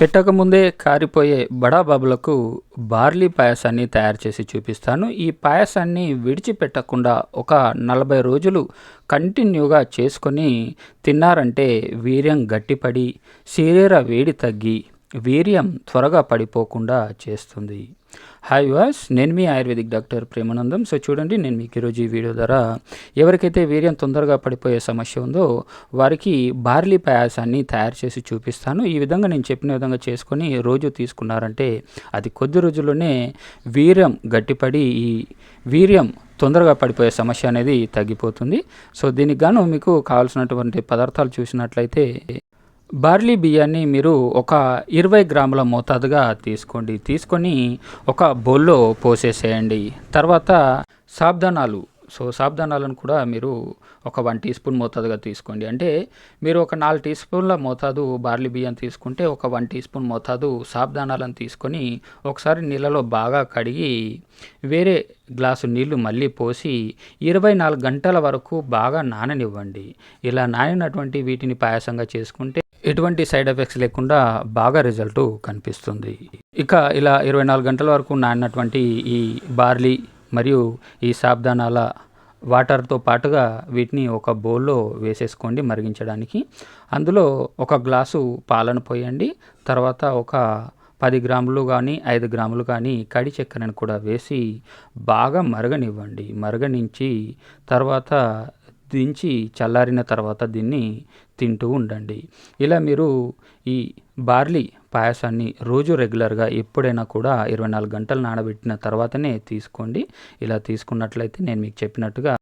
పెట్టకముందే కారిపోయే బడాబాబులకు barley పాయసాన్ని తయారు చేసి చూపిస్తాను. ఈ పాయసాన్ని విడిచిపెట్టకుండా ఒక నలభై రోజులు కంటిన్యూగా చేసుకొని తిన్నారంటే వీర్యం గట్టిపడి శరీర వేడి తగ్గి వీర్యం త్వరగా పడిపోకుండా చేస్తుంది. హాయ్ వాస్ నేను మీ ఆయుర్వేదిక్ డాక్టర్ ప్రేమానందం. సో చూడండి నేను మీకు ఈరోజు ఈ వీడియో ద్వారా ఎవరికైతే వీర్యం తొందరగా పడిపోయే సమస్య ఉందో వారికి బార్లీ పాయాసాన్ని తయారు చేసి చూపిస్తాను. ఈ విధంగా నేను చెప్పిన విధంగా చేసుకొని రోజు తీసుకున్నారంటే అది కొద్ది రోజుల్లోనే వీర్యం గట్టిపడి ఈ వీర్యం తొందరగా పడిపోయే సమస్య అనేది తగ్గిపోతుంది. సో దీనికి గాను మీకు కావాల్సినటువంటి పదార్థాలు చూసినట్లయితే బార్లీ బియ్యాన్ని మీరు ఒక ఇరవై గ్రాముల మోతాదుగా తీసుకోండి. తీసుకొని ఒక బౌల్లో పోసేసేయండి. తర్వాత సాబ్దానాలు. సో సాబ్దానాలను కూడా మీరు ఒక వన్ టీ స్పూన్ మోతాదుగా తీసుకోండి. అంటే మీరు ఒక నాలుగు టీ స్పూన్ల మోతాదు బార్లీ బియ్యం తీసుకుంటే ఒక వన్ టీ స్పూన్ మోతాదు సాబ్దానాలను తీసుకొని ఒకసారి నీళ్ళలో బాగా కడిగి వేరే గ్లాసు నీళ్ళు మళ్ళీ పోసి ఇరవై నాలుగు గంటల వరకు బాగా నాననివ్వండి. ఇలా నానినటువంటి వీటిని పాయసంగా చేసుకుంటే ఎటువంటి సైడ్ ఎఫెక్ట్స్ లేకుండా బాగా రిజల్ట్ కనిపిస్తుంది. ఇక ఇలా ఇరవై నాలుగు గంటల వరకు నానినటువంటి ఈ బార్లీ మరియు ఈ సాబ్దానాల వాటర్తో పాటుగా వీటిని ఒక బౌల్లో వేసేసుకోండి మరిగించడానికి. అందులో ఒక గ్లాసు పాలను పోయండి. తర్వాత ఒక పది గ్రాములు కానీ ఐదు గ్రాములు కానీ కడి చక్కెరను కూడా వేసి బాగా మరగనివ్వండి. మరగనించి తర్వాత దించి చల్లారిన తర్వాత దీన్ని తింటూ ఉండండి. ఇలా మీరు ఈ బార్లీ పాయసాన్ని రోజు రెగ్యులర్గా ఎప్పుడైనా కూడా ఇరవై నాలుగు గంటలు నానబెట్టిన తర్వాతనే తీసుకోండి. ఇలా తీసుకున్నట్లయితే నేను మీకు చెప్పినట్టుగా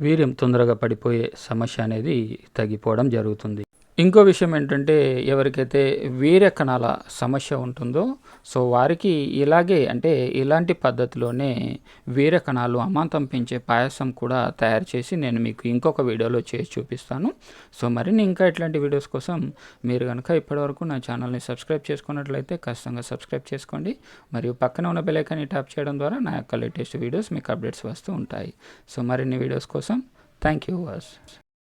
వీర్యం తొందరగా పడిపోయే సమస్య అనేది తగ్గిపోవడం జరుగుతుంది. ఇంకో విషయం ఏంటంటే ఎవరికైతే వీర్య కణాల సమస్య ఉంటుందో సో వారికి ఇలాగే అంటే ఇలాంటి పద్ధతిలోనే వీర్య కణాలు అమాంతం పెంచే పాయసం కూడా తయారు చేసి నేను మీకు ఇంకొక వీడియోలో చేసి చూపిస్తాను. సో మరిన్ని ఇంకా ఇట్లాంటి వీడియోస్ కోసం మీరు కనుక ఇప్పటివరకు నా ఛానల్ని సబ్స్క్రైబ్ చేసుకున్నట్లయితే ఖచ్చితంగా సబ్స్క్రైబ్ చేసుకోండి. మరియు పక్కన ఉన్న బెలైకాన్ని ట్యాప్ చేయడం ద్వారా నా యొక్క లేటెస్ట్ వీడియోస్ మీకు అప్డేట్స్ వస్తూ ఉంటాయి. సో మరిన్ని వీడియోస్ కోసం థ్యాంక్ యూ వాస్.